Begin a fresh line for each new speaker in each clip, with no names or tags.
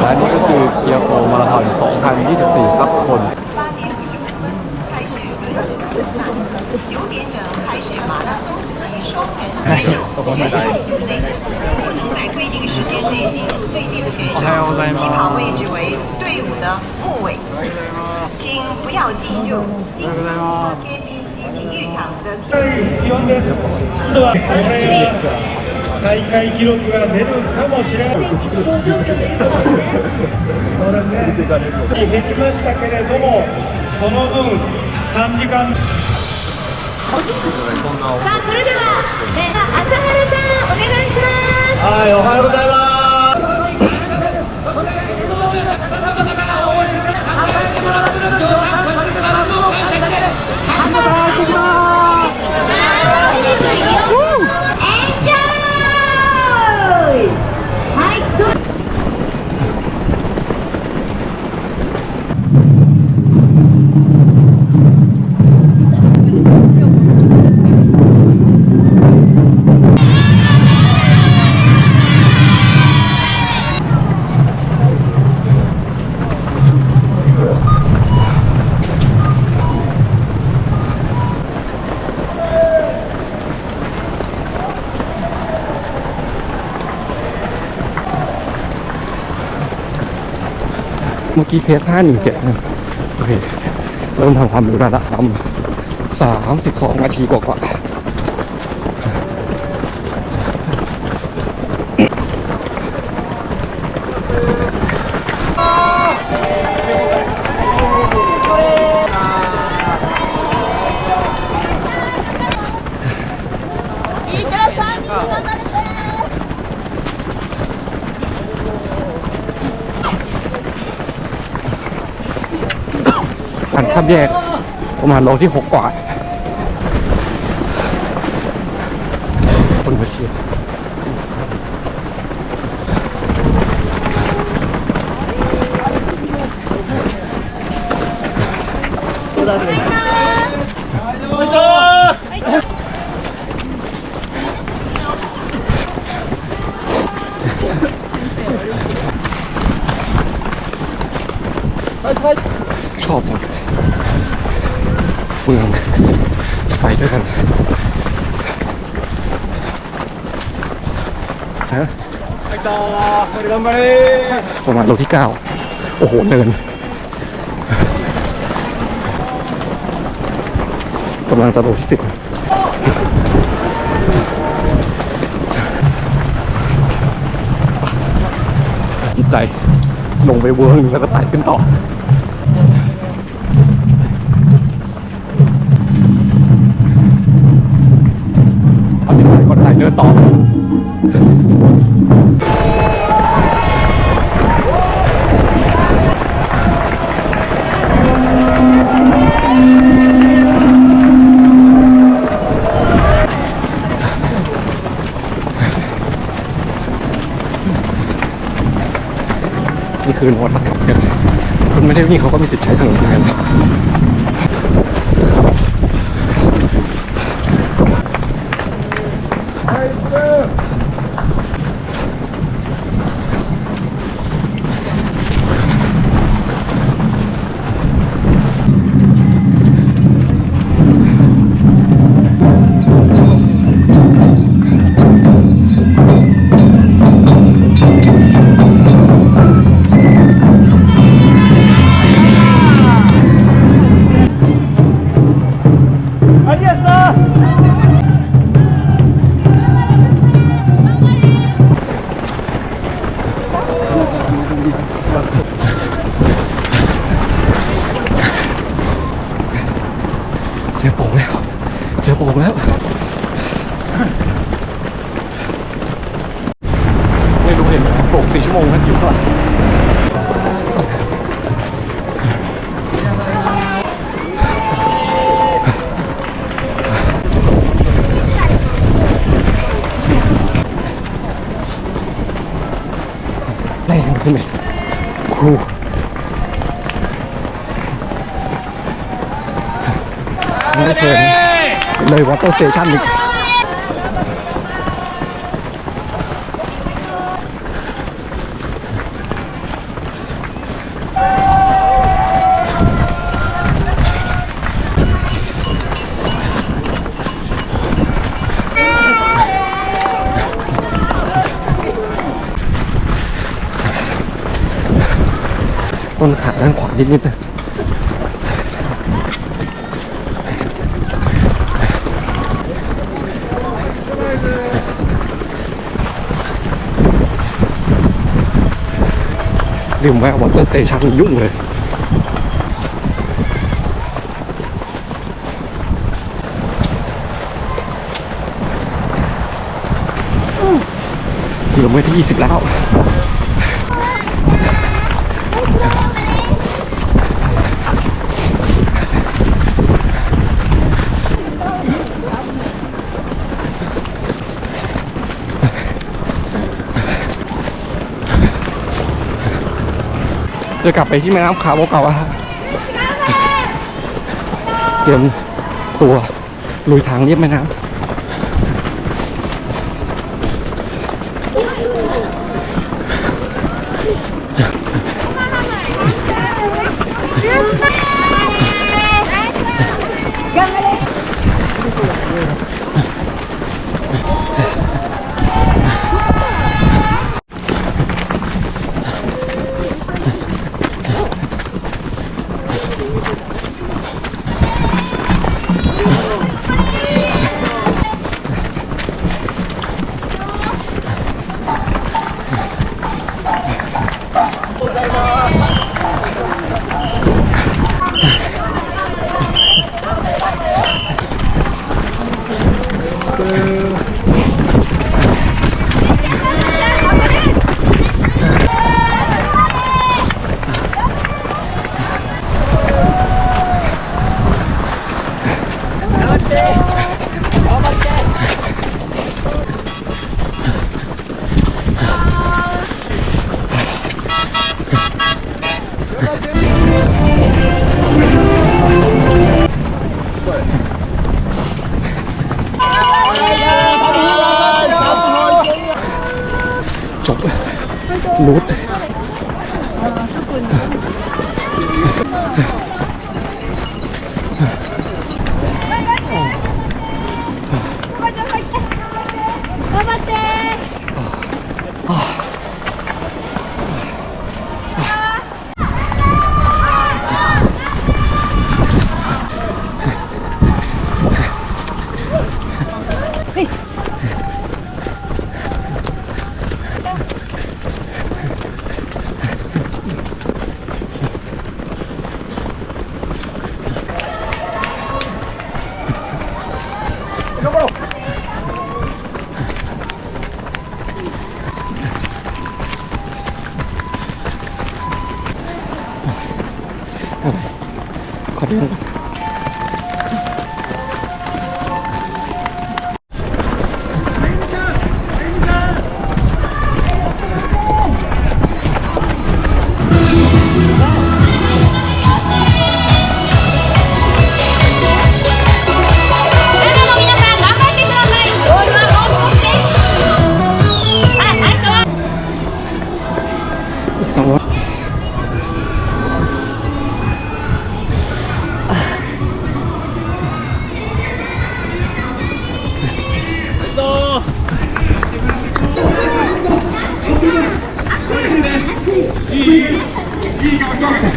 และนี่ก็คือเกียร์โปมาราธอน 2024 ครับทุกคน
八点五十五分开始轮子比赛，九点整开始马拉松以及双人选手全程行内，不能在规定时间内进入队列的选手，起跑位置为队伍的末尾，请不要进入进入 KBC 体育场的。
大会記録が出るかもしれない。そうですね。減りましたけれども、その分3時間。
さあそれでは、ね、朝原さんお願いします
はい、おはようございます。
エン
เมื่อกี้เพจห้าหนึ่งเจ็ดโอเคเริ่มทำความรู้แล้วละทำสามสิบสองนาทีกว่าๆ ข้ามแยกประมาณโลที่หกกว่า คนมาเชียร์ ชอบจังเมืองไปด้วยกันฮะประมาณโลที่เก้าโอ้โหเนินกำลังจะโลที่สิบจิตใจลงไปเวิร์กหนึ่งแล้วก็ไต่ขึ้นต่อ คือน้ตบัตรของเนี่ยคนไม่ได้วิ่งเขาก็มีสิทธิ์ใช้ถนนเหมือนกันครับ อโป่งแล้ว เจอโป่งแล้ว ไม่รู้เห็นไหมโป่งสี่ชั่วโมงนะอยู่ก่อนแรงขึ้นไหมครู เลยวอเตอร์สเตชันอีกต้นขาด้านขวานิดๆนะ ลืมแวะวอเตอร์สเตชันยุ่งเลย กิโลเมตรที่ 20 แล้ว จะกลับไปที่แม่น้ำคาโบเกาอะเตรียมตัวลุยทางเรียบแม่น้ำ จบรูทข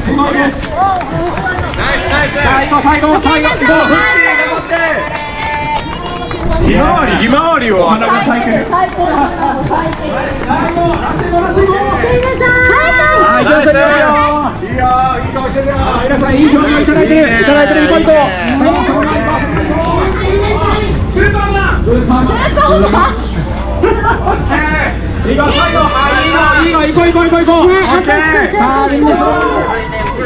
ひまわりひまわりを花が咲いてるはいじゃあそれいいよいい顔してるよ皆さんいい表情いただいてるいただいてる行こう行こうスーパーマンスーパーマンいいよ最後はいいのいいの行こう行こう行こう行こうさあみんなお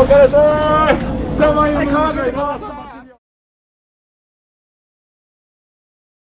疲れ様